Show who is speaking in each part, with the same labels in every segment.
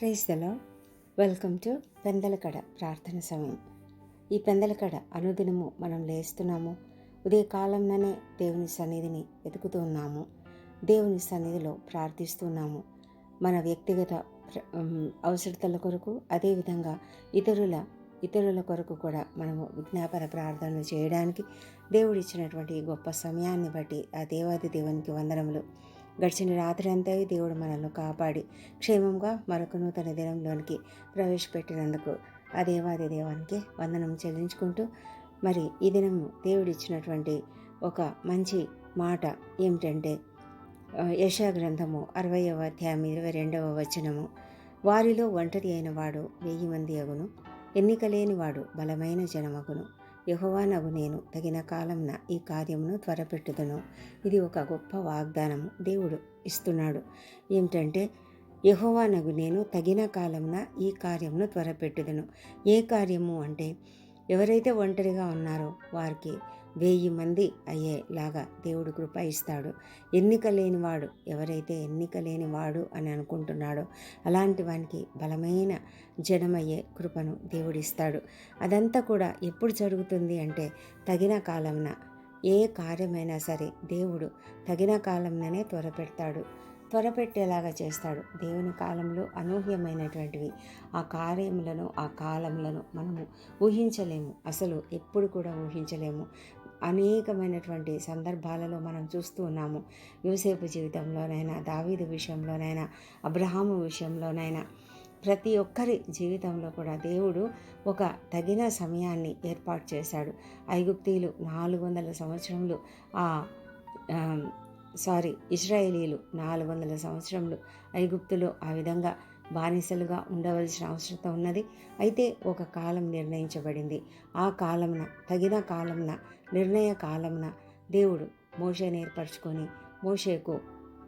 Speaker 1: Praise the Lord welcome to పెందలకడ ప్రార్థన సమయం. ఈ పెందలకడ అనుదినము మనం లేస్తున్నాము. ఉదయకాలంలోనే దేవుని సన్నిధిని వెతుకుతున్నాము దేవుని సన్నిధిలో ప్రార్థిస్తున్నాము మన వ్యక్తిగత అవసరతల కొరకు అదేవిధంగా ఇతరుల ఇతరుల కొరకు కూడా మనము విజ్ఞాపన ప్రార్థనలు చేయడానికి దేవుడిచ్చినటువంటి గొప్ప సమయాన్ని బట్టి ఆ దేవాది దేవునికి వందనములు. గడిచిన రాత్రి అంతా దేవుడు మనల్ని కాపాడి క్షేమంగా మరొక నూతన దినంలోనికి ప్రవేశపెట్టినందుకు ఆ దేవాది దేవానికి వందనం చెల్లించుకుంటూ మరి ఈ దినము దేవుడిచ్చినటువంటి ఒక మంచి మాట ఏమిటంటే యశా గ్రంథము అరవయవ అధ్యాయం ఇరవై రెండవ వచనము. వారిలో ఒంటరి అయిన వాడు వెయ్యి మంది అగును ఎన్నిక లేని వాడు బలమైన జనమగును. యహోవానగు నేను. తగిన కాలంన ఈ కార్యమును త్వరపెట్టుదును. ఇది ఒక గొప్ప వాగ్దానము. దేవుడు ఇస్తున్నాడు. ఏమిటంటే యహోవానగు నేను. తగిన కాలంన ఈ కార్యమును త్వరపెట్టుదును. ఏ కార్యము అంటే ఎవరైతే ఒంటరిగా ఉన్నారో వారికి వెయ్యి మంది అయ్యేలాగా దేవుడు కృప ఇస్తాడు. ఎన్నిక లేనివాడు ఎవరైతే ఎన్నిక లేనివాడు అని అనుకుంటున్నాడో అలాంటి వానికి బలమైన జనమయ్యే కృపను దేవుడిస్తాడు అదంతా కూడా ఎప్పుడు జరుగుతుంది అంటే తగిన కాలంన ఏ కార్యమైనా సరే దేవుడు తగిన కాలంలోనే త్వరపెడతాడు. త్వరపెట్టేలాగా చేస్తాడు. దేవుని కాలంలో అనూహ్యమైనటువంటివి. ఆ కార్యములను ఆ కాలములను మనము ఊహించలేము. అసలు ఎప్పుడు కూడా ఊహించలేము. అనేకమైనటువంటి సందర్భాలలో మనం చూస్తూ ఉన్నాము. యూసేపు జీవితంలోనైనా దావీదు విషయంలోనైనా అబ్రహాము విషయంలోనైనా ప్రతి ఒక్కరి జీవితంలో కూడా దేవుడు ఒక తగిన సమయాన్ని ఏర్పాటు చేశాడు. ఐగుప్తీలు నాలుగు వందల సంవత్సరములు ఆ, సారీ ఇజ్రాయేలీలు నాలుగు వందల సంవత్సరములు ఐగుప్తులో ఆ విధంగా బానిసలుగా ఉండవలసిన అవసరం ఉన్నది. అయితే ఒక కాలం నిర్ణయించబడింది. ఆ కాలమున తగిన కాలమున నిర్ణయ కాలమున దేవుడు మోషేని ఏర్పరచుకొని మోషేకు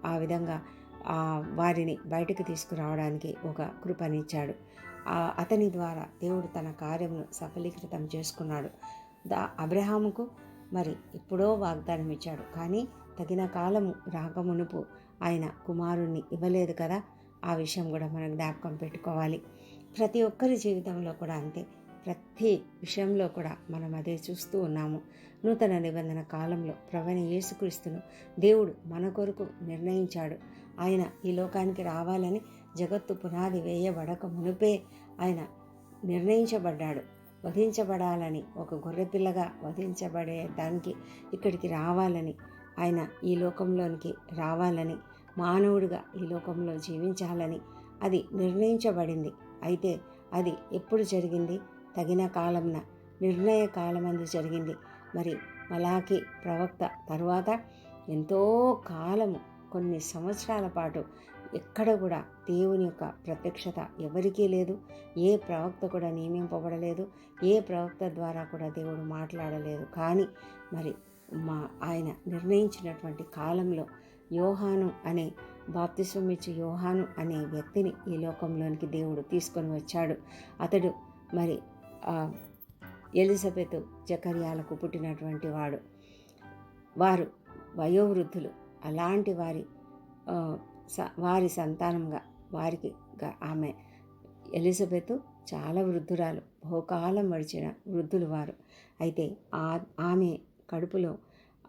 Speaker 1: ఆ విధంగా ఆ వారిని బయటకు తీసుకురావడానికి ఒక కృపనిచ్చాడు. ఆ అతని ద్వారా దేవుడు తన కార్యమును సఫలీకృతం చేసుకున్నాడు. దా అబ్రహాముకు మరి ఎప్పుడో వాగ్దానం ఇచ్చాడు కానీ తగిన కాలము రాకమునుపు ఆయన కుమారుణ్ణి ఇవ్వలేదు కదా? ఆ విషయం కూడా మనం జ్ఞాపకం పెట్టుకోవాలి. ప్రతి ఒక్కరి జీవితంలో కూడా అంతే. ప్రతి విషయంలో కూడా మనం అదే చూస్తూ ఉన్నాము. నూతన నిబంధన కాలంలో ప్రవణ యేసుక్రీస్తును దేవుడు మన కొరకు నిర్ణయించాడు. ఆయన ఈ లోకానికి రావాలని జగత్తు పునాది వేయబడక మునుపే ఆయన నిర్ణయించబడ్డాడు. వధించబడాలని ఒక గొర్రెపిల్లగా వధించబడే దానికి ఇక్కడికి రావాలని ఆయన ఈ లోకంలోనికి రావాలని మానవుడిగా ఈ లోకంలో జీవించాలని అది నిర్ణయించబడింది. అయితే అది ఎప్పుడు జరిగింది? తగిన కాలంన నిర్ణయ కాలమందు జరిగింది. మరి మలాకి ప్రవక్త తరువాత ఎంతో కాలము కొన్ని సంవత్సరాల పాటు ఎక్కడ కూడా దేవుని యొక్క ప్రత్యక్షత ఎవరికీ లేదు. ఏ ప్రవక్త కూడా నియమింపబడలేదు. ఏ ప్రవక్త ద్వారా కూడా దేవుడు మాట్లాడలేదు. కానీ మరి మా ఆయన నిర్ణయించినటువంటి కాలంలో యోహాను అనే బాప్తిస్వం ఇచ్చే యోహాను అనే వ్యక్తిని ఈ లోకంలోనికి దేవుడు తీసుకొని వచ్చాడు. అతడు మరి ఎలిజబెత్ జకర్యాలకు పుట్టినటువంటి వాడు. వారు వయోవృద్ధులు. అలాంటి వారి స- వారి సంతానంగా వారికి ఆమె ఎలిజబెత్ చాలా వృద్ధురాలు. బహుకాలం వడిచిన వృద్ధులు వారు. అయితే ఆ ఆమె కడుపులో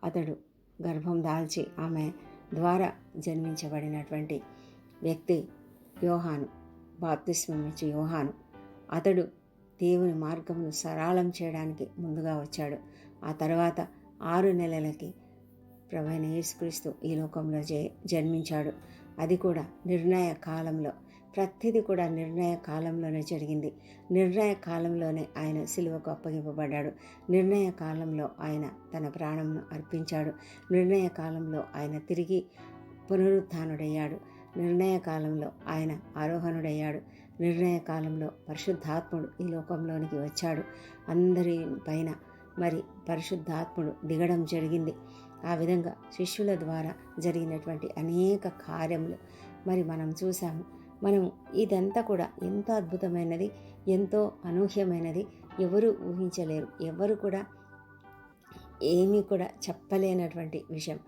Speaker 1: అతడు గర్భం దాల్చి ఆమె ద్వారా జన్మించబడినటువంటి వ్యక్తి యోహాను బాప్తిస్మం యోహాను. అతడు దేవుని మార్గమును సరళం చేయడానికి ముందుగా వచ్చాడు. ఆ తర్వాత ఆరు నెలలకి ప్రభైన యేసుక్రీస్తు ఈ లోకంలో జే జన్మించాడు. అది కూడా నిర్ణయ కాలంలో ప్రతిదీ కూడా నిర్ణయ కాలంలోనే జరిగింది. నిర్ణయ కాలంలోనే ఆయన సిలువకు అప్పగింపబడ్డాడు. నిర్ణయ కాలంలో ఆయన తన ప్రాణంను అర్పించాడు. నిర్ణయ కాలంలో ఆయన తిరిగి పునరుత్డయ్యాడు నిర్ణయ కాలంలో ఆయన ఆరోహణుడయ్యాడు. నిర్ణయ కాలంలో పరిశుద్ధాత్ముడు ఈ లోకంలోనికి వచ్చాడు. అందరి పైన మరి పరిశుద్ధాత్ముడు దిగడం జరిగింది. ఆ విధంగా శిష్యుల ద్వారా జరిగినటువంటి అనేక కార్యములు మరి మనం చూసాము మనం ఇదంతా కూడా ఎంతో అద్భుతమైనది ఎంతో అనూహ్యమైనది ఎవరు ఊహించలేరు. ఎవరు కూడా ఏమీ కూడా చెప్పలేనటువంటి విషయం.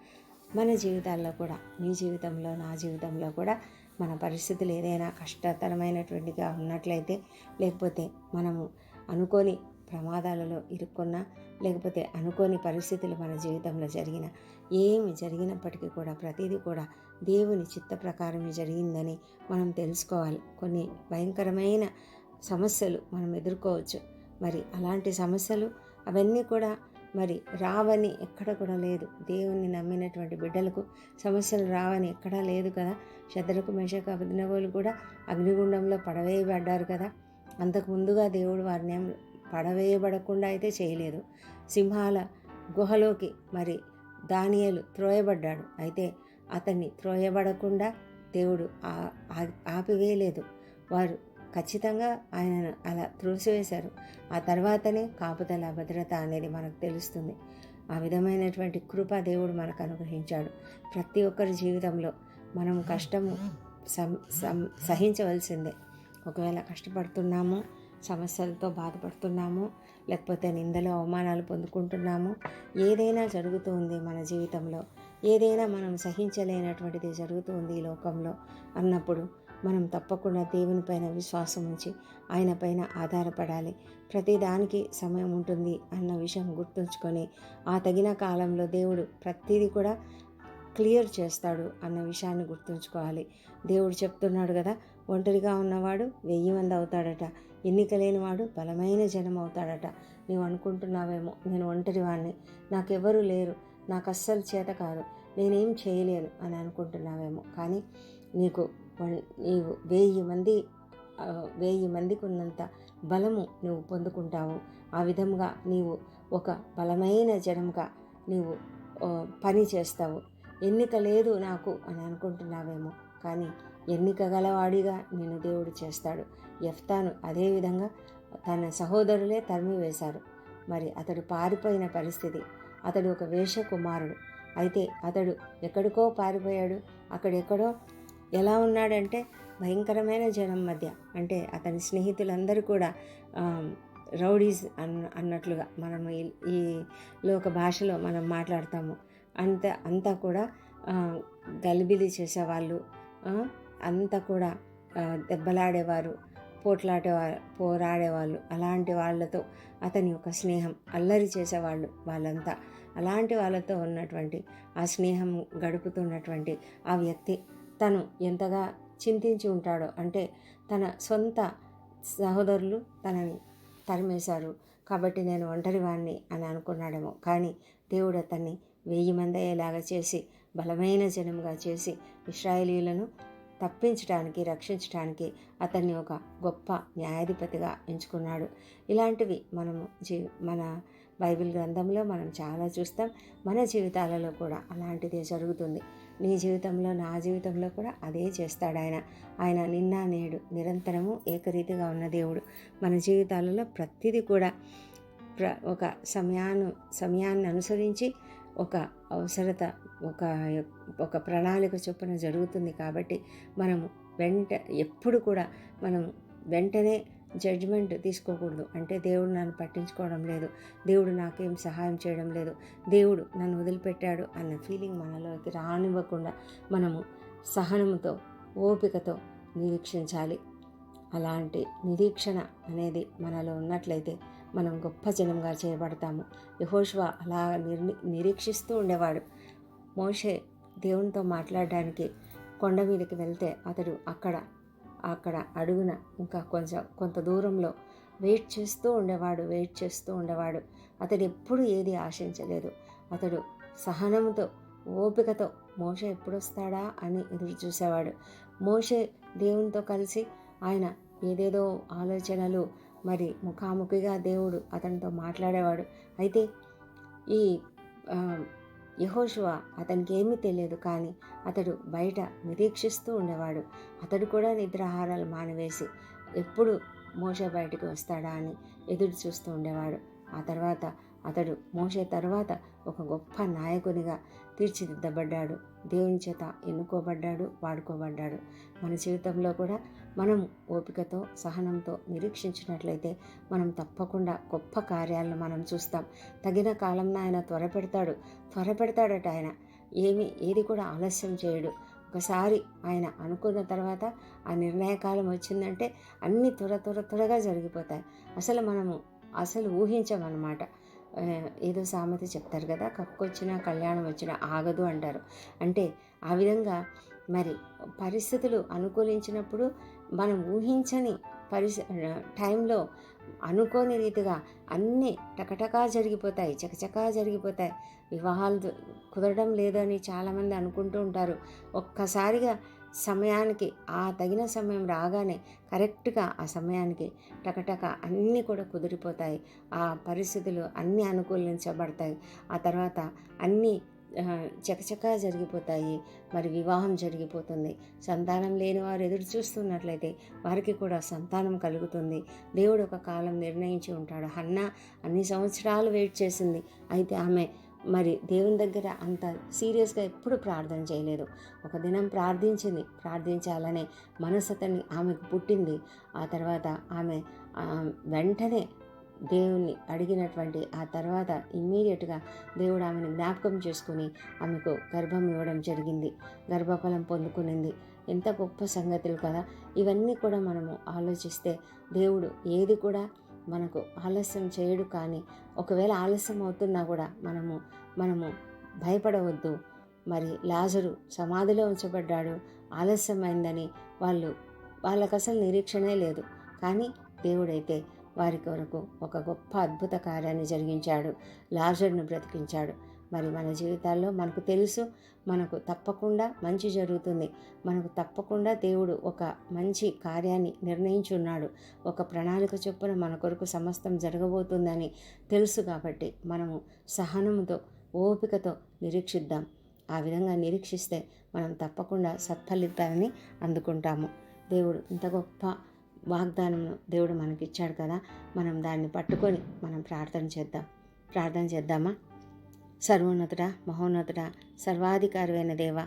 Speaker 1: మన జీవితాల్లో కూడా మీ జీవితంలో నా జీవితంలో కూడా మన పరిస్థితులు ఏదైనా కష్టతరమైనటువంటిగా ఉన్నట్లయితే లేకపోతే మనము అనుకోని ప్రమాదాలలో ఇరుక్కున్నా లేకపోతే అనుకోని పరిస్థితులు మన జీవితంలో జరిగిన ఏమి జరిగినప్పటికీ కూడా ప్రతిదీ కూడా దేవుని చిత్త ప్రకారమే జరిగిందని మనం తెలుసుకోవాలి. కొన్ని భయంకరమైన సమస్యలు మనం ఎదుర్కోవచ్చు. మరి అలాంటి సమస్యలు అవన్నీ కూడా మరి రావని ఎక్కడ కూడా లేదు. దేవుణ్ణి నమ్మినటువంటి బిడ్డలకు సమస్యలు రావని ఎక్కడా లేదు కదా. శత్రుకు మేషకు అభినవులు కూడా అగ్నిగుండంలో పడవేయబడ్డారు కదా. అంతకు ముందుగా దేవుడు వారిని పడవేయబడకుండా అయితే చేయలేదు. సింహాల గుహలోకి మరి దానియలు త్రోయబడ్డాడు. అయితే అతన్ని త్రోయబడకుండా దేవుడు ఆపివేయలేదు. వారు ఖచ్చితంగా ఆయనను అలా త్రోసివేశారు. ఆ తర్వాతనే కాపుదల భద్రత అనేది మనకు తెలుస్తుంది. ఆ విధమైనటువంటి కృప దేవుడు మనకు అనుగ్రహించాడు. ప్రతి ఒక్కరి జీవితంలో మనం కష్టము సహించవలసిందే. ఒకవేళ కష్టపడుతున్నాము సమస్యలతో బాధపడుతున్నాము లేకపోతే నిందలు అవమానాలు పొందుకుంటున్నాము. ఏదైనా జరుగుతుంది మన జీవితంలో. ఏదైనా మనం సహించలేనటువంటిది జరుగుతుంది ఈ లోకంలో అన్నప్పుడు మనం తప్పకుండా దేవుని పైన విశ్వాసం ఉంచి ఆయన పైన ఆధారపడాలి. ప్రతిదానికి సమయం ఉంటుంది అన్న విషయం గుర్తుంచుకొని ఆ తగిన కాలంలో దేవుడు ప్రతిదీ కూడా క్లియర్ చేస్తాడు అన్న విషయాన్ని గుర్తుంచుకోవాలి. దేవుడు చెప్తున్నాడు కదా ఒంటరిగా ఉన్నవాడు వెయ్యి మంది అవుతాడట. ఎన్నిక లేనివాడు బలమైన జనం అవుతాడట నీవు అనుకుంటున్నావేమో నేను ఒంటరివాణ్ణి. నాకెవ్వరూ లేరు. నాకు అస్సలు చేత కాదు. నేనేం చేయలేను అని అనుకుంటున్నావేమో. కానీ నీకు నీవు వెయ్యి మంది వెయ్యి మందికి ఉన్నంత బలము నువ్వు పొందుకుంటావు. ఆ విధంగా నీవు ఒక బలమైన జనంగా నీవు పని చేస్తావు. ఎన్నిక లేదు నాకు అని అనుకుంటున్నావేమో. కానీ ఎన్నిక గలవాడిగా నేను దేవుడు చేస్తాడు. ఎఫ్తాను అదేవిధంగా తన సహోదరులే తరిమి వేశారు. మరి అతడు పారిపోయిన పరిస్థితి. అతడు ఒక వేష కుమారుడు అయితే అతడు ఎక్కడికో పారిపోయాడు. అక్కడెక్కడో ఎలా ఉన్నాడంటే భయంకరమైన జనం మధ్య. అంటే అతని స్నేహితులందరూ కూడా రౌడీస్ అన్న అన్నట్లుగా మనం ఈ లోక భాషలో మనం మాట్లాడతాము. అంత అంతా కూడా గలిబిలి చేసేవాళ్ళు అంతా కూడా దెబ్బలాడేవారు పోట్లాడేవారు పోరాడేవాళ్ళు. అలాంటి వాళ్ళతో అతని యొక్క స్నేహం అల్లరి చేసేవాళ్ళు వాళ్ళంతా. అలాంటి వాళ్ళతో ఉన్నటువంటి ఆ స్నేహం గడుపుతున్నటువంటి ఆ వ్యక్తి తను ఎంతగా చింతించి ఉంటాడో అంటే తన సొంత సహోదరులు తనని తరిమేశారు. కాబట్టి నేను ఒంటరివాణ్ణి అని అనుకున్నాడేమో. కానీ దేవుడు అతన్ని వెయ్యి మంది అయ్యేలాగా చేసి బలమైన జనముగా చేసి ఇస్రాయేలీలను తప్పించడానికి రక్షించడానికి అతన్ని ఒక గొప్ప న్యాయాధిపతిగా ఎంచుకున్నాడు. ఇలాంటివి మనము జీ మన బైబిల్ గ్రంథంలో మనం చాలా చూస్తాం. మన జీవితాలలో కూడా అలాంటిదే జరుగుతుంది. నీ జీవితంలో నా జీవితంలో కూడా అదే చేస్తాడు ఆయన. ఆయన నిన్న నేడు నిరంతరము ఏకరీతిగా ఉన్న దేవుడు. మన జీవితాలలో ప్రతిదీ కూడా ప్ర ఒక సమయాన్ని సమయాన్ని అనుసరించి ఒక అవసరత ఒక ఒక ప్రణాళిక చొప్పున జరుగుతుంది కాబట్టి మనము వెంట ఎప్పుడు కూడా మనం వెంటనే జడ్జ్మెంట్ తీసుకోకూడదు. అంటే దేవుడు నన్ను పట్టించుకోవడం లేదు దేవుడు నాకేం సహాయం చేయడం లేదు దేవుడు నన్ను వదిలిపెట్టాడు అన్న ఫీలింగ్ మనలోకి రానివ్వకుండా మనము సహనంతో ఓపికతో నిరీక్షించాలి. అలాంటి నిరీక్షణ అనేది మనలో ఉన్నట్లయితే మనం గొప్ప జనంగా చేయబడతాము. యహోష్వ అలా నిరీక్షిస్తూ ఉండేవాడు. మోషే దేవునితో మాట్లాడడానికి కొండ మీదకి వెళ్తే అతడు అక్కడ అక్కడ అడుగున ఇంకా కొంచెం కొంత దూరంలో వెయిట్ చేస్తూ ఉండేవాడు వెయిట్ చేస్తూ ఉండేవాడు. అతడు ఎప్పుడు ఏది ఆశించలేదు. అతడు సహనంతో ఓపికతో మోషే ఎప్పుడొస్తాడా? అని ఎదురు చూసేవాడు. మోషే దేవునితో కలిసి ఆయన ఏదేదో ఆలోచనలు మరి ముఖాముఖిగా దేవుడు అతనితో మాట్లాడేవాడు. అయితే ఈ యహోశువ అతనికి ఏమీ తెలియదు కానీ అతడు బయట నిరీక్షిస్తూ ఉండేవాడు. అతడు కూడా నిద్రాహారాలు మానవేసి ఎప్పుడు మోష బయటకు వస్తాడా అని ఎదురు చూస్తూ ఉండేవాడు. ఆ తర్వాత అతడు మోసే తర్వాత ఒక గొప్ప నాయకునిగా తీర్చిదిద్దబడ్డాడు. దేవుని చేత ఎన్నుకోబడ్డాడు వాడుకోబడ్డాడు. మన జీవితంలో కూడా మనం ఓపికతో సహనంతో నిరీక్షించినట్లయితే మనం తప్పకుండా గొప్ప కార్యాలను మనం చూస్తాం. తగిన కాలంలో ఆయన త్వరపెడతాడు. త్వరపెడతాడట ఆయన. ఏమి ఏది కూడా ఆలస్యం చేయడు. ఒకసారి ఆయన అనుకున్న తర్వాత ఆ నిర్ణయకాలం వచ్చిందంటే అన్ని త్వర త్వర త్వరగా జరిగిపోతాయి. అసలు మనము అసలు ఊహించమన్నమాట. ఏదో సామెత చెప్తారు కదా కక్కొచ్చినా కళ్యాణం వచ్చినా ఆగదు అంటారు. అంటే ఆ విధంగా మరి పరిస్థితులు అనుకూలించినప్పుడు మనం ఊహించని పరిస టైంలో అనుకోని రీతిగా అన్నీ టకటకా జరిగిపోతాయి చకచకా జరిగిపోతాయి. వివాహాలు కుదరడం లేదని చాలామంది అనుకుంటూ ఉంటారు. ఒక్కసారిగా సమయానికి ఆ తగిన సమయం రాగానే కరెక్ట్గా ఆ సమయానికి టకటక అన్నీ కూడా కుదిరిపోతాయి. ఆ పరిస్థితులు అన్నీ అనుకూలించబడతాయి. ఆ తర్వాత అన్నీ చకచకా జరిగిపోతాయి. మరి వివాహం జరిగిపోతుంది. సంతానం లేని వారు ఎదురు చూస్తున్నట్లయితే వారికి కూడా సంతానం కలుగుతుంది. దేవుడు ఒక కాలం నిర్ణయించి ఉంటాడు. హన్న అన్ని సంవత్సరాలు వెయిట్ చేసింది. అయితే ఆమె మరి దేవుని దగ్గర అంత సీరియస్గా ఎప్పుడు ప్రార్థన చేయలేదు. ఒక దినం ప్రార్థించింది. ప్రార్థించాలనే మనసతని ఆమెకు పుట్టింది. ఆ తర్వాత ఆమె వెంటనే దేవుణ్ణి అడిగినటువంటి ఆ తర్వాత ఇమ్మీడియట్గా దేవుడు ఆమెను జ్ఞాపకం చేసుకుని ఆమెకు గర్భం ఇవ్వడం జరిగింది. గర్భఫలం పొందుకునింది. ఎంత గొప్ప సంగతులు కదా! ఇవన్నీ కూడా మనము ఆలోచిస్తే దేవుడు ఏది కూడా మనకు ఆలస్యం చేయడు కానీ ఒకవేళ ఆలస్యం అవుతున్నా కూడా మనము మనము భయపడవద్దు. మరి లాజరు సమాధిలో ఉంచబడ్డాడు. ఆలస్యమైందని వాళ్ళు వాళ్ళకు అసలు నిరీక్షణే లేదు. కానీ దేవుడైతే వారి కొరకు ఒక గొప్ప అద్భుత కార్యాన్ని జరిగించాడు. లాజర్ను బ్రతికించాడు. మరి మన జీవితాల్లో మనకు తెలుసు మనకు తప్పకుండా మంచి జరుగుతుంది. మనకు తప్పకుండా దేవుడు ఒక మంచి కార్యాన్ని నిర్ణయించున్నాడు. ఒక ప్రణాళిక చొప్పున మన కొరకు సమస్తం జరగబోతుందని తెలుసు కాబట్టి మనము సహనంతో ఓపికతో నిరీక్షిద్దాం. ఆ విధంగా నిరీక్షిస్తే మనం తప్పకుండా సత్ఫలితాన్ని అందుకుంటాము. దేవుడు ఇంత గొప్ప వాగ్దానం దేవుడు మనకిచ్చాడు కదా మనం దాన్ని పట్టుకొని మనం ప్రార్థన చేద్దాం. ప్రార్థన చేద్దామా? సర్వోన్నతుడ మహోన్నతుడ సర్వాధికారమైన దేవ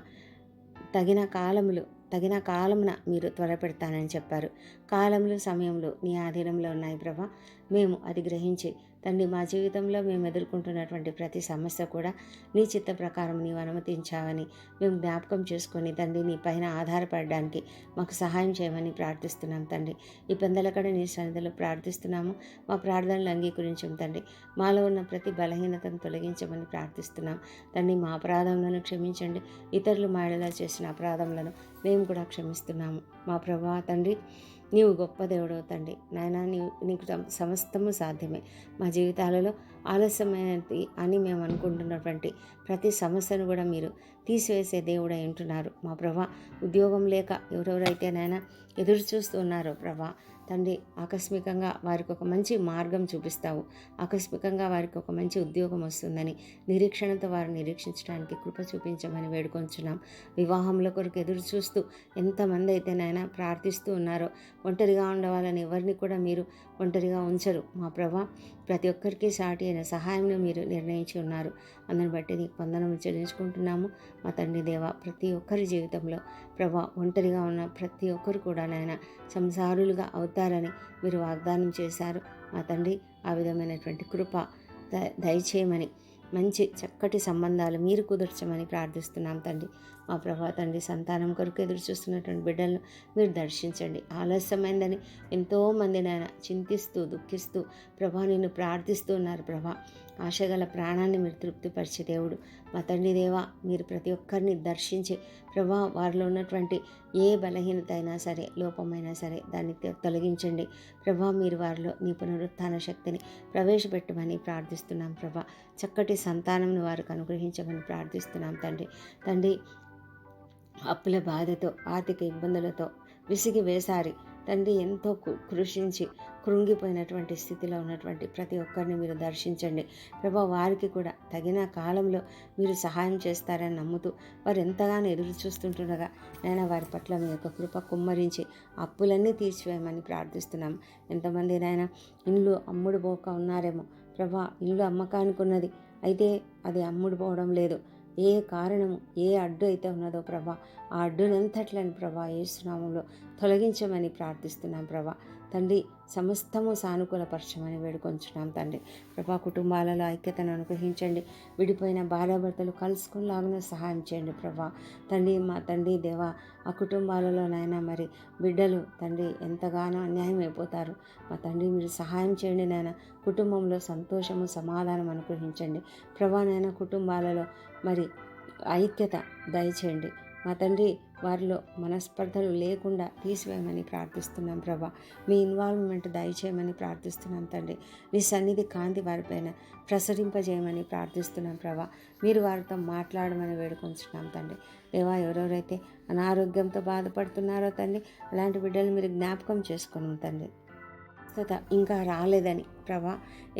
Speaker 1: తగిన కాలములు తగిన కాలమున మీరు త్వరపెడతానని చెప్పారు. కాలములు సమయంలో నీ ఆధీనంలో ఉన్నాయి ప్రభా. మేము అది గ్రహించి తండ్రి మా జీవితంలో మేము ఎదుర్కొంటున్నటువంటి ప్రతి సమస్య కూడా నీ చిత్త ప్రకారం నీవు అనుమతించావని మేము జ్ఞాపకం చేసుకొని తండ్రి నీ పైన ఆధారపడడానికి మాకు సహాయం చేయమని ప్రార్థిస్తున్నాం తండ్రి. ఈ పెందలకడ నీ సన్నిధిలో ప్రార్థిస్తున్నాము. మా ప్రార్థనలు అంగీకరించం తండ్రి. మాలో ఉన్న ప్రతి బలహీనతను తొలగించమని ప్రార్థిస్తున్నాం. తండ్రి మా అపరాధములను క్షమించండి. ఇతరులు మాడలా చేసిన అపరాధములను మేము కూడా క్షమిస్తున్నాము. మా ప్రభా తండ్రి నీవు గొప్ప దేవుడవు తండ్రి నాయన నీవు నీకు సమస్తము సాధ్యమే. మా జీవితాలలో ఆలస్యమైనది అని మేము అనుకుంటున్నటువంటి ప్రతి సమస్యను కూడా మీరు తీసివేసే దేవుడై ఉంటున్నారు. మా ప్రభా ఉద్యోగం లేక ఎవరెవరైతే నాయన ఎదురు చూస్తున్నారో ప్రభా తండ్రి ఆకస్మికంగా వారికి ఒక మంచి మార్గం చూపిస్తావు. ఆకస్మికంగా వారికి ఒక మంచి ఉద్యోగం వస్తుందని నిరీక్షణతో వారు నిరీక్షించడానికి కృప చూపించమని వేడుకొంచున్నాం. వివాహంలో కొరకు ఎదురు చూస్తూ ఎంతమంది అయితే నాయన ప్రార్థిస్తూ ఉన్నారో ఒంటరిగా ఉండవాలని ఎవరిని కూడా మీరు ఒంటరిగా ఉంచరు. మా ప్రభా ప్రతి ఒక్కరికి సాటి అయిన సహాయంను మీరు నిర్ణయించి ఉన్నారు. అందుని బట్టి నీకు వందనం చెల్లించుకుంటున్నాము. మా తండ్రి దేవ ప్రతి ఒక్కరి జీవితంలో ప్రభా ఒంటరిగా ఉన్న ప్రతి ఒక్కరు కూడా నాయన సంసారులుగా అవుతారని మీరు వాగ్దానం చేశారు. మా తండ్రి ఆ విధమైనటువంటి కృప ద- దయచేయమని మంచి చక్కటి సంబంధాలు మీరు కుదర్చమని ప్రార్థిస్తున్నాం తండ్రి. మా ప్రభా తండ్రి సంతానం కొరకు ఎదురు చూస్తున్నటువంటి బిడ్డలను మీరు దర్శించండి. ఆలస్యమైందని ఎంతోమంది నాయన చింతిస్తూ దుఃఖిస్తూ ప్రభా నిన్ను ప్రార్థిస్తూ ఉన్నారు ప్రభా. ఆశగల ప్రాణాన్ని మీరు తృప్తిపరిచే దేవుడు. మా తండ్రి దేవా మీరు ప్రతి ఒక్కరిని దర్శించి ప్రభా వారిలో ఉన్నటువంటి ఏ బలహీనత అయినా సరే లోపమైనా సరే దాన్ని తొలగించండి. ప్రభా మీరు వారిలో నీ పునరుత్థాన శక్తిని ప్రవేశపెట్టమని ప్రార్థిస్తున్నాం ప్రభా. చక్కటి సంతానంను వారికి అనుగ్రహించమని ప్రార్థిస్తున్నాం తండ్రి. తండ్రి అప్పుల బాధతో ఆర్థిక ఇబ్బందులతో విసిగి వేసారి తండ్రి ఎంతో కు- కృషించి కృంగిపోయినటువంటి స్థితిలో ఉన్నటువంటి ప్రతి ఒక్కరిని మీరు దర్శించండి. ప్రభా వారికి కూడా తగిన కాలంలో మీరు సహాయం చేస్తారని నమ్ముతూ వారు ఎంతగానో ఎదురు చూస్తుంటుండగా నేను వారి పట్ల మీ యొక్క కృప కుమ్మరించి అప్పులన్నీ తీర్చివేయమని ప్రార్థిస్తున్నాం. ఎంతమంది నాయన ఇల్లు అమ్ముడు పోక ఉన్నారేమో. ప్రభా ఇల్లు అమ్మకానికి ఉన్నది. అయితే అది అమ్ముడు పోవడం లేదు. ఏ కారణము ఏ అడ్డు అయితే ఉన్నదో ప్రభా ఆ అడ్డునంతట్లని ప్రభా ఏ స్నామంలో తొలగించమని ప్రార్థిస్తున్నాం ప్రభా. తండ్రి సమస్తము సానుకూలపరచమని వేడుకొంచున్నాం తండ్రి. ప్రభా కుటుంబాలలో ఐక్యతను అనుగ్రహించండి. విడిపోయిన భార్యాభర్తలు కలుసుకునేలాగా సహాయం చేయండి ప్రభా. తండ్రి మా తండ్రి దేవా ఆ కుటుంబాలలో నాయన మరి బిడ్డలు తండ్రి ఎంతగానో అన్యాయం అయిపోతారు. మా తండ్రి మీరు సహాయం చేయండి నాయన. కుటుంబంలో సంతోషము సమాధానం అనుగ్రహించండి. ప్రభా నాయన కుటుంబాలలో మరి ఐక్యత దయచేయండి. మా తండ్రి వారిలో మనస్పర్ధలు లేకుండా తీసివేయమని ప్రార్థిస్తున్నాం ప్రభా. మీ ఇన్వాల్వ్మెంట్ దయచేయమని ప్రార్థిస్తున్నాం తండ్రి. నీ సన్నిధి కాంతి వారిపైన ప్రసరింపజేయమని ప్రార్థిస్తున్నాం ప్రభా. మీరు వారితో మాట్లాడమని వేడుకొంచున్నాం తండ్రి. దేవా ఎవరెవరైతే అనారోగ్యంతో బాధపడుతున్నారో తండ్రి అలాంటి బిడ్డలు మీరు జ్ఞాపకం చేసుకున్నాం తండ్రి. స్వస్థత ఇంకా రాలేదని ప్రభా.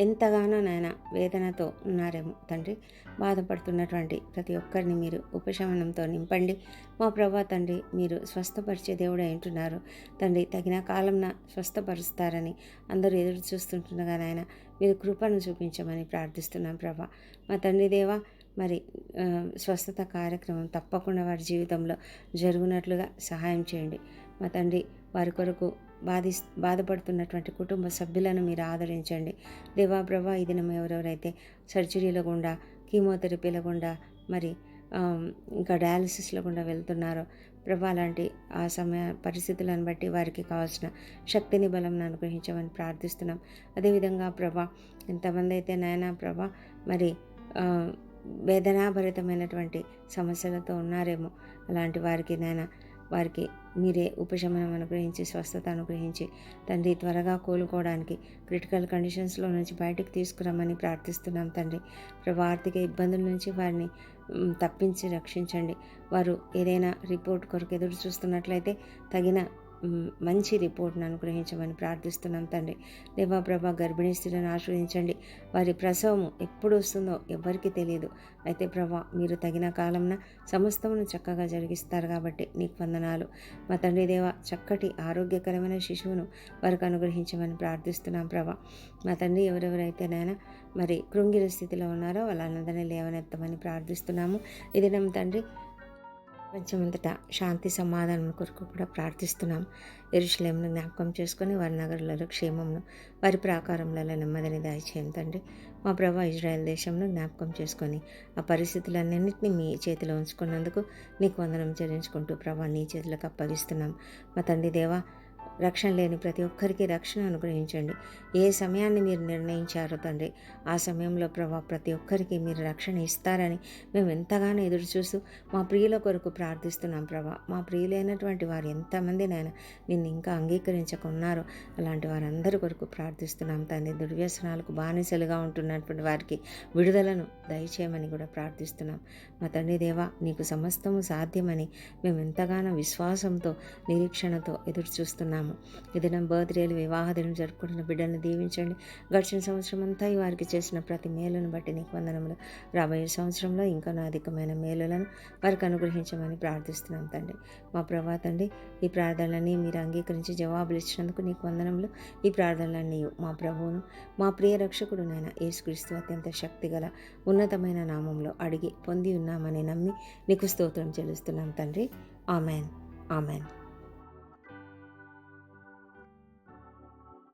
Speaker 1: ఎంతగానో నాయన వేదనతో ఉన్నారేమో తండ్రి. బాధపడుతున్నటువంటి ప్రతి ఒక్కరిని మీరు ఉపశమనంతో నింపండి. మా ప్రభా తండ్రి మీరు స్వస్థపరిచే దేవుడు అంటున్నారు తండ్రి తగిన కాలంన స్వస్థపరుస్తారని అందరూ ఎదురు చూస్తుంటుండగా నాయన మీరు కృపను చూపించమని ప్రార్థిస్తున్నాం ప్రభా. మా తండ్రి దేవా మరి స్వస్థత కార్యక్రమం తప్పకుండా వారి జీవితంలో జరుగునట్లుగా సహాయం చేయండి. మా తండ్రి వారి కొరకు బాధి బాధపడుతున్నటువంటి కుటుంబ సభ్యులను మీరు ఆదరించండి. దేవా ప్రభా ఈ దినం ఎవరెవరైతే సర్జరీల గుండా కీమోథెరపీల గుండా మరి ఇంకా డయాలసిస్ల గుండా వెళ్తున్నారో ప్రభా లాంటి ఆ సమయ పరిస్థితులను బట్టి వారికి కావాల్సిన శక్తిని బలం అనుగ్రహించమని ప్రార్థిస్తున్నాం. అదేవిధంగా ప్రభా ఎంతమంది అయితే నాయనా ప్రభా మరి వేదనాభరితమైనటువంటి సమస్యలతో ఉన్నారేమో అలాంటి వారికి నాయన వారికి మీరే ఉపశమనం అనుగ్రహించి స్వస్థత అనుగ్రహించి తండ్రి త్వరగా కోలుకోవడానికి క్రిటికల్ కండిషన్స్లో నుంచి బయటకు తీసుకురమ్మని ప్రార్థిస్తున్నాం తండ్రి. ప్రభు ఆర్థిక ఇబ్బందుల నుంచి వారిని తప్పించి రక్షించండి. వారు ఏదైనా రిపోర్ట్ కొరకు ఎదురు చూస్తున్నట్లయితే తగిన మంచి రిపోర్ట్ను అనుగ్రహించమని ప్రార్థిస్తున్నాం తండ్రి. దేవాప్రభ గర్భిణీ స్త్రీలను ఆశ్రయించండి. వారి ప్రసవము ఎప్పుడు వస్తుందో ఎవరికి తెలియదు. అయితే ప్రభా మీరు తగిన కాలంన సమస్తమును చక్కగా జరిగిస్తారు కాబట్టి నీకు వందనాలు. మా తండ్రి దేవ చక్కటి ఆరోగ్యకరమైన శిశువును వారికి అనుగ్రహించమని ప్రార్థిస్తున్నాం ప్రభా. మా తండ్రి ఎవరెవరైతే నైనా మరి కృంగిర స్థితిలో ఉన్నారో వాళ్ళందరినీ లేవనెత్తమని ప్రార్థిస్తున్నాము. ఇది నమ్మ తండ్రి ప్రపంచమంతటా శాంతి సమాధానం కొరకు కూడా ప్రార్థిస్తున్నాం. ఎరుషులేమును జ్ఞాపకం చేసుకొని వారి నగరాలలో క్షేమంను వారి ప్రాకారంలో నెమ్మదిని దయచేయం తండ్రి. మా ప్రభా ఇజ్రాయెల్ దేశంలో జ్ఞాపకం చేసుకొని ఆ పరిస్థితులన్నింటినీ మీ చేతిలో ఉంచుకున్నందుకు నీకు వందనం చెల్లించుకుంటూ ప్రభా నీ చేతులకు అప్పగిస్తున్నాం. మా తండ్రి దేవా రక్షణ లేని ప్రతి ఒక్కరికి రక్షణ అనుగ్రహించండి. ఏ సమయాన్ని మీరు నిర్ణయించారో తండ్రి ఆ సమయంలో ప్రభా ప్రతి ఒక్కరికి మీరు రక్షణ ఇస్తారని మేము ఎంతగానో ఎదురు చూస్తూ మా ప్రియుల కొరకు ప్రార్థిస్తున్నాం ప్రభా. మా ప్రియులైనటువంటి వారు ఎంతమంది నాయన నిన్ను ఇంకా అంగీకరించకున్నారో అలాంటి వారందరి కొరకు ప్రార్థిస్తున్నాం తండ్రి. దుర్వ్యసనాలకు బానిసలుగా ఉంటున్నటువంటి వారికి విడుదలను దయచేయమని కూడా ప్రార్థిస్తున్నాం. మా తండ్రి దేవా నీకు సమస్తము సాధ్యమని మేము ఎంతగానో విశ్వాసంతో నిరీక్షణతో ఎదురు చూస్తున్నాం చేస్తున్నాము ఈ దినం బర్త్డేలు వివాహ దినం జరుపుకుంటున్న బిడ్డలను దీవించండి. గడిచిన సంవత్సరం అంతా వారికి చేసిన ప్రతి మేలును బట్టి నీకు వందనములు. రాబోయే సంవత్సరంలో ఇంకా అధికమైన మేలులను వారికి అనుగ్రహించమని ప్రార్థిస్తున్నాం తండ్రి. మా ప్రభా తండ్రి ఈ ప్రార్థనలన్నీ మీరు అంగీకరించి జవాబులు ఇచ్చినందుకు నీకు వందనములు. ఈ ప్రార్థనలన్నీ మా ప్రభువును మా ప్రియ రక్షకుడు నైనా యేసుక్రీస్తు అత్యంత శక్తిగల ఉన్నతమైన నామంలో అడిగి పొంది ఉన్నామని నమ్మి నీకు స్తోత్రం చెల్లిస్తున్నాం తండ్రి. ఆమెన్. ఆమెన్.